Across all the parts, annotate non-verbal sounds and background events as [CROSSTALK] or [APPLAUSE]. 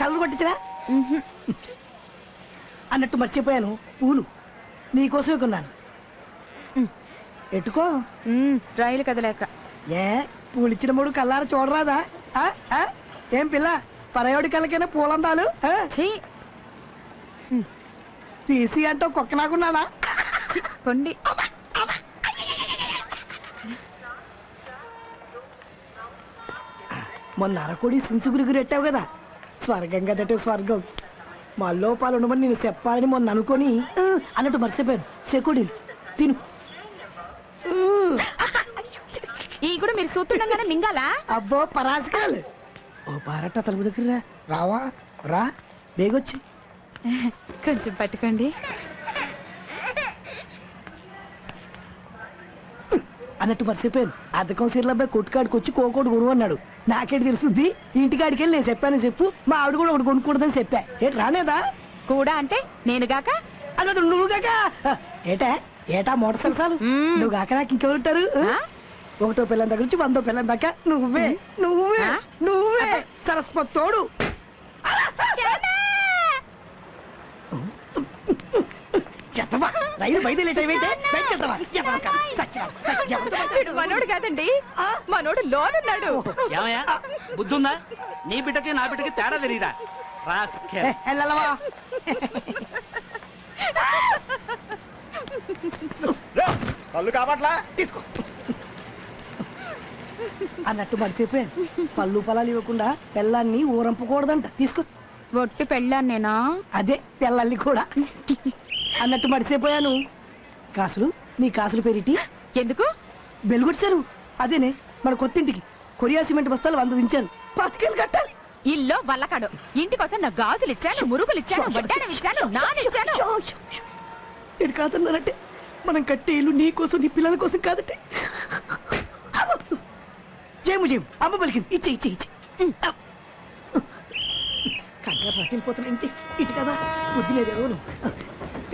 కళ్ళు కొట్టించరా అన్నట్టు మర్చిపోయాను. పూలు. నీకోసమే కొన్నాను. ఎట్టుకో రైలు కదలేక. ఏ పూలు ఇచ్చిన మూడు కల్లార చూడరాదా? ఏం పిల్ల? పరయోడి కళ్ళకైనా పూలందాలు? తీసి అంటూ కుక్క నాకున్నానా? పొండి. మొన్న అరకోడి సుంచుగురి ఎట్టావు కదా. స్వర్గం కదటే స్వర్గం. మా లోపాలు ఉండమని నేను చెప్పాలని మొన్న అనుకొని అన్నట్టు మర్చిపోయాను. చెకుడి తిను. ఈ కూడా మీరు సూతుండగానే మింగాలా? అబ్బో పరాజకాలు. ఓ పారట తలుపు దగ్గర రా. రావా? రా. బేగొచ్చి. కొంచెం పట్టుకోండి. అన్నట్టు మర్చిపోయాను. అద్దకం సీర్లబ్బాయి కొట్టుకాడికి వచ్చి కోకోడు కొను అన్నాడు. నాకేంటి తెలుస్తుంది ఇంటికాడికి వెళ్ళి నేను చెప్పాను చెప్పు. మా ఆవిడ కూడా ఒకటి కొనుక్കൂడదని చెప్పా. ఏంటి రానేదా? కూడా అంటే నేను గాక అన్నట్టు నువ్వు కాక? ఏటా? ఏటా మోటార్ సరసాలు. నువ్వు కాక నాకు ఇంకెవరుంటారు? ఒకటో పిల్లని దగ్గర నుంచి వందో పిల్లని దాకా నువ్వే. నువ్వే? నువ్వే. సరస్వతి తోడు ఎత్తవా రైలు వీడు మనోడు కాదండి. మనోడు లోనున్నాడు. ఏమయ్యా? బుద్ధుందా? నీ బిడ్డకి నా బిడ్డకి తేడా తెలియదా కళ్ళు కాబట్లా తీసుకో. అన్నట్టు మర్చిపోయాను పళ్ళు పొలాలు ఇవ్వకుండా పిల్లాన్ని ఊరంపకూడదంట. తీసుకో. ఒట్టి పెళ్ళాను నేనా అదే పిల్లల్ని కూడా. అన్నట్టు మర్చిపోయాను. కాసులు నీ కాసులు పెరిటి? ఎందుకు? బెలుగొచ్చారు అదేనే మన కొత్తింటికి కొరియా సిమెంట్ బస్తాలు వంద దించాను. పాతికేలు కట్టాలి. ఇల్లు వల్లకాడు. ఇంటికోసం నా గాజులు ఇచ్చాను మురుగులు ఇచ్చాను వడ్డానం ఇచ్చాను నానిచ్చాను నేను కాదన్నానంటే మనం కట్టే ఇల్లు నీ కోసం నీ పిల్లల కోసం కాదంటే! జయము జయము. అమ్మ పలికింది. ఇచ్చే ఇచ్చే ఇచ్చే. కంగారు పట్టిపోతున్నా ఇంటి ఇటు కదా? బుద్ధి లేదు ఎవరు?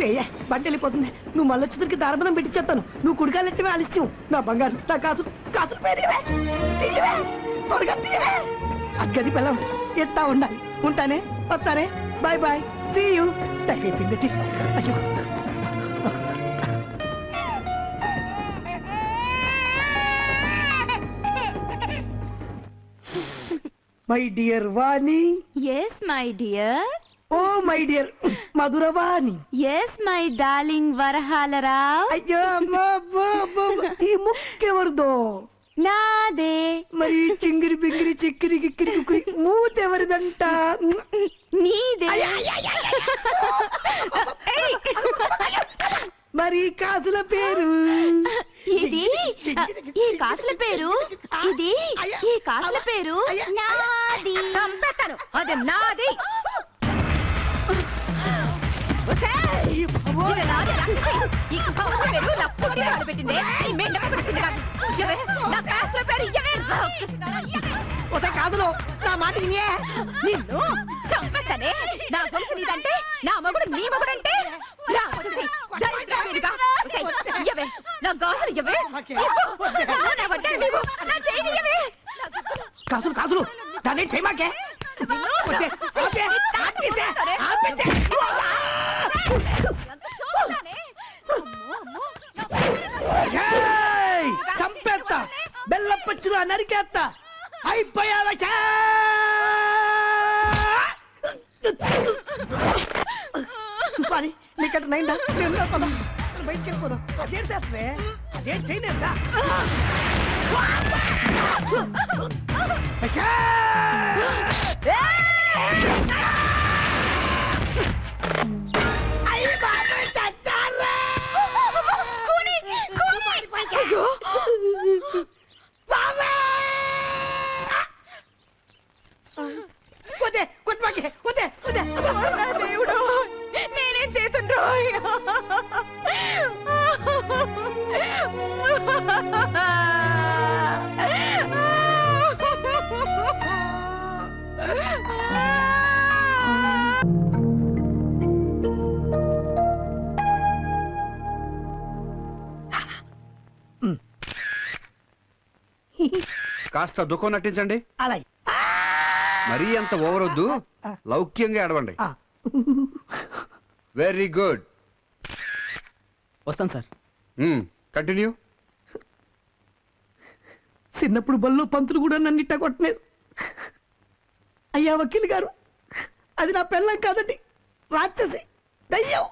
ఏయ్యా బండి వెళ్ళిపోతుంది. నువ్వు మళ్ళీ వచ్చేసరికి దారబదం పెట్టించేస్తాను నువ్వు కుడికాలెట్టమే ఆలస్యం. నా బంగారు నా కాసు కాసులు పేరేవే. తీయవే. త్వరగా తీయవే. అగ్గది పిల్లం ఎత్తా ఉండాలి. ఉంటానే? వస్తానే? Bye bye. See you time అయిపోయింది అయ్యో. My dear Vani yes my dear oh my dear Madhuravani yes my darling Varahalarao అయ్యో అమ్మా, అబ్బా, అబ్బా, అబ్బా. ఈ ముక్కెవరిదో నాదే. మరి ఈ చింగిరి బింగిరి చిక్కిరి గిక్కిరి కుక్కిరి మూతెవరిదంట నీదే. [LAUGHS] మరి ఈ కాసుల పేరు? ఇది ఈ కాసుల పేరు? ఇది ఈ కాసుల పేరు? నాది. చంపేస్తాను. అది నాది. ఈ పేరు నా పెట్టింది. నా కాదులో నా మాట నిన్ను చంపేస్తానే. నా గొలుసు నీదంటే నా మగుడు నీ మగుడంటే చూడాలనే? అమ్మో, అమ్మో, నా ఏయ్! చంపేస్తా బెల్లపచ్చులు నరికేస్తా అయిపోయావా చా! పని నీకట నైందా మేము పదం బయటికి వెళ్ళిపోదాం అదేం చేస్తే అదేం చేయలేదా కాస్త దుఃఖం నటించండి. అలాగే. మరీ అంత ఓవర్ వద్దు లౌక్యంగా ఏడవండి ఆ. వెరీ గుడ్ వస్తాను సార్. కంటిన్యూ చిన్నప్పుడు బల్లో పంతులు కూడా నన్ను ఇట్ట కొట్టలేదు. అయ్యా వకీల్ గారు అది నా పెళ్ళం కాదండి. రాక్షసి దయ్యం.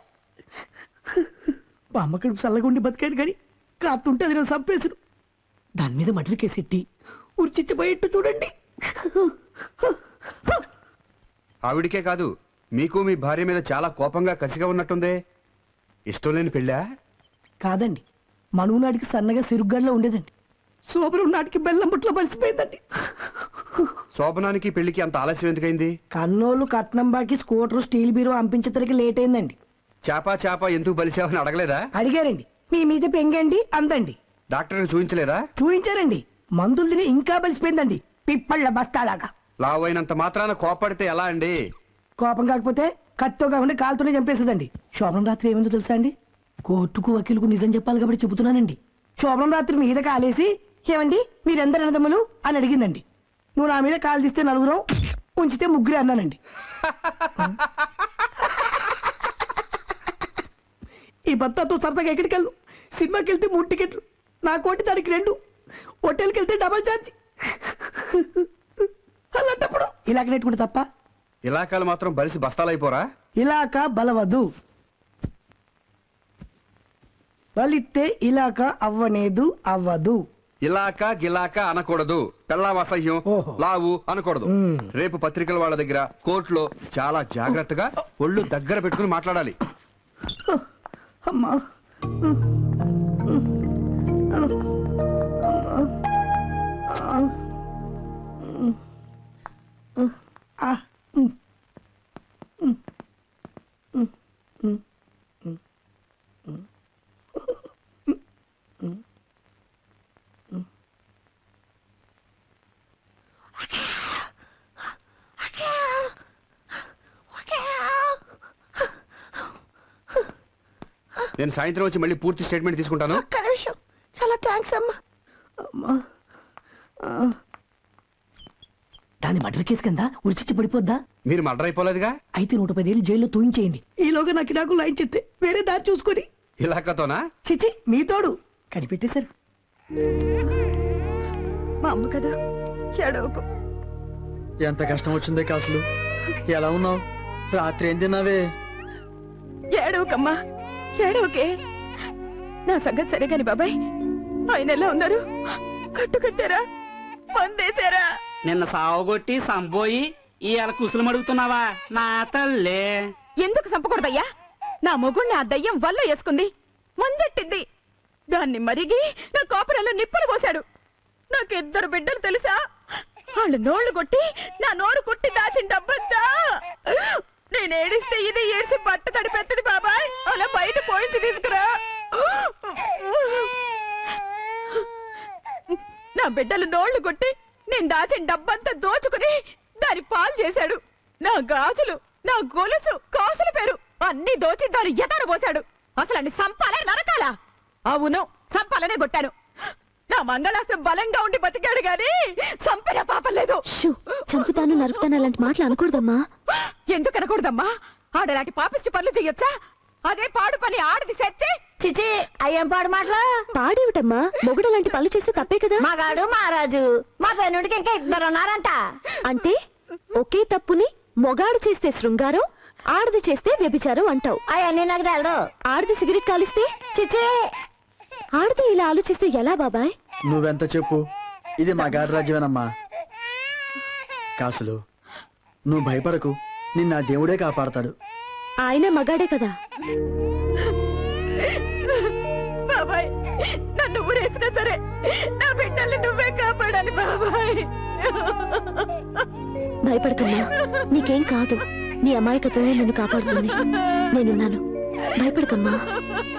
మా అమ్మ కడుపు చల్లగుండి బతికాను కానీ కాతుంటే అది నేను చంపేసుడు దాని మీద మటర్ కేసెట్టి ఉరిచిచ్చిపోయేట్టు చూడండి. ఆవిడికే కాదు మీకు మీ భార్య మీద చాలా కోపంగా కసిగా ఉన్నట్టుందే. ఇష్టం లేని పెళ్ళా? కాదండి మనువు నాటికి సన్నగా సిరుగ్గడ్లో ఉండేదండి. సోబరం నాటికి బెల్లం బుట్లో పరిసిపోయిందండి శోభనానికి పెళ్ళికి అంత ఆలస్యం ఎందుకైంది? కన్నోళ్ళు కట్నం బాకి స్కూటర్ స్టీల్ బీరో అంపించేసరికి లేట్ అయిందండి. చేప చేప ఎందుకు బలిసావని అడగలేదా? అడిగారండి. మీ మీద పెంగండి అందండి. డాక్టర్ చూపించలేదా చూపించారండి మందులు తిని ఇంకా బలిసిపోయిందండి. పిప్పళ్ళ బస్తాలాగా. లావు అయినంత మాత్రాన కోపడితే ఎలా అండి? కోపం కాకపోతే కత్తో కాకుండా కాలుతోనే చంపేస్తుందండి. శోభనం రాత్రి ఏమైందో తెలుసా అండి? కోర్టుకు వకీలుకు నిజం చెప్పాలి కాబట్టి చెబుతున్నానండి. శోభనం రాత్రి మీద కాలేసి ఏమండి మీరెందరు అన్నదమ్ములు? అని అడిగిందండి. నువ్వు నా మీద కాలు తీస్తే నలుగురం ఉంచితే ముగ్గురే అన్నానండి. ఈ భర్తతో సరదాగా ఎక్కడికి వెళ్ళు సినిమాకి వెళ్తే మూడు టికెట్లు. నా కోటి దానికి రెండు. హోటల్కి వెళ్తే డబల్ ఛార్జ్ అలాంటప్పుడు ఇలాగ నెట్టుకుంటే తప్ప? ఇలాకాలు మాత్రం బలిసి బస్తాలైపోరా ఇలాక బలవదు. బలిస్తే ఇలాక అవ్వనేదు అవ్వదు. ఇలాక గిలాక అనకూడదు. పెళ్ళాం అసహ్యం ఓహో. లావు అనకూడదు. మ్మ్. రేపు పత్రికల వాళ్ళ దగ్గర కోర్టులో చాలా జాగ్రత్తగా ఒళ్ళు దగ్గర పెట్టుకుని మాట్లాడాలి. అమ్మా. నేను సాయంత్రం వచ్చి మళ్ళీ పూర్తి స్టేట్మెంట్ తీసుకుంటాను. ఒక్క నిమిషం. చాలా థ్యాంక్స్ అమ్మా. అమ్మా. ఆ. దాని మర్డర్ కేసు కింద ఉరిచిచ్చి పడిపోద్దా? మీరు మర్డర్ అయిపోలేదుగా? అయితే నూట పదేళ్ళు జైల్లో తూయించేయండి. ఈలోగా నాకు నాకు లైన్ చెప్తే వేరే దారి చూసుకొని. ఇలాకతోనా చిచి మీ తోడు. కనిపెట్టేశారు మా అమ్మ కదా చెడవకు ఎంత కష్టం వచ్చిందే కాసులు? ఎలా ఉన్నావు? రాత్రి ఏం తిన్నావే? ఏడవకమ్మా. ఏడవకే. నా సంగతి సరే కాని బాబాయ్ ఆయన ఎలా ఉన్నారు? కట్టు కట్టారా? మందేశారా నిన్న సావగొట్టి సంపోయి ఇవాళ కుసులు అడుగుతున్నావా నా తల్లే. ఎందుకు చంపకూడదయ్యా నా మొగుణ్ణి ఆ దయ్యం వల్ల వేసుకుంది. మందెట్టింది. దాన్ని మరిగి నా కోపరంలో నిప్పులు పోశాడు. నాకిద్దరు బిడ్డలు తెలుసా? వాళ్ళు నోళ్ళు కొట్టి నా నోరు కొట్టి దాచిన డబ్బంతా. నేను ఏడిస్తే ఇది ఏడిసి బట్ట తడిపెత్తది బాబాయ్. అలా బయట పోయించి తీసుకురా. నా బిడ్డలు నోళ్ళు కొట్టి నేను దాచిన డబ్బంతా దోచుకుని దాని పాలు చేశాడు. నా గాజులు నా గొలుసు కాసుల పేరు అన్ని దోచి దాని ఎదర పోశాడు. అసలు అన్ని సంపాలే నరకాలా. అవును సంపాలనే కొట్టాను. నా మంగళాస్త్రం బలంగా ఉండి బతికాడు గాని సంపిన పాపం లేదు షూ చంపుతాను నరుకుతాను అలాంటి మాటలు అనకూడదమ్మా. ఎందుకు అనకూడదమ్మా? ఆడలాంటి పాపిష్టి పనులు చెయ్యొచ్చా? అదే పాడు పని ఆడది సెత్తే చిచి అయ్యం పాడు మాటలు? పాడేమిటమ్మా? మొగుడు లాంటి పనులు చేస్తే తప్పే కదా? మగాడు మహారాజు. మా పెన్నుడికి ఇంకా ఇద్దరు ఉన్నారంట. అంటే ఒకే తప్పుని మొగాడు చేస్తే శృంగారం ఆడది చేస్తే వ్యభిచారం అంటావు. అవన్నీ నాకు తెలదు. ఆడది సిగరెట్ కాలిస్తే? చిచి! ఆడది ఇలా ఆలోచిస్తే ఎలా బాబాయ్? నువ్వెంత చెప్పు? ఇది మా గాడి రాజ్యమేనమ్మా కాసులు నువ్వు భయపడకు. నిన్న దేవుడే కాపాడతాడు. ఆయన మగాడే కదా. బాబాయ్ నన్ను ఊరేసినా సరే నా బిడ్డల్ని నువ్వే కాపాడాలి బాబాయ్. భయపడకమ్మా నీకేం కాదు. నీ అమాయకత్వమే నిన్ను కాపాడుతుంది. నేనున్నాను. భయపడకమ్మా.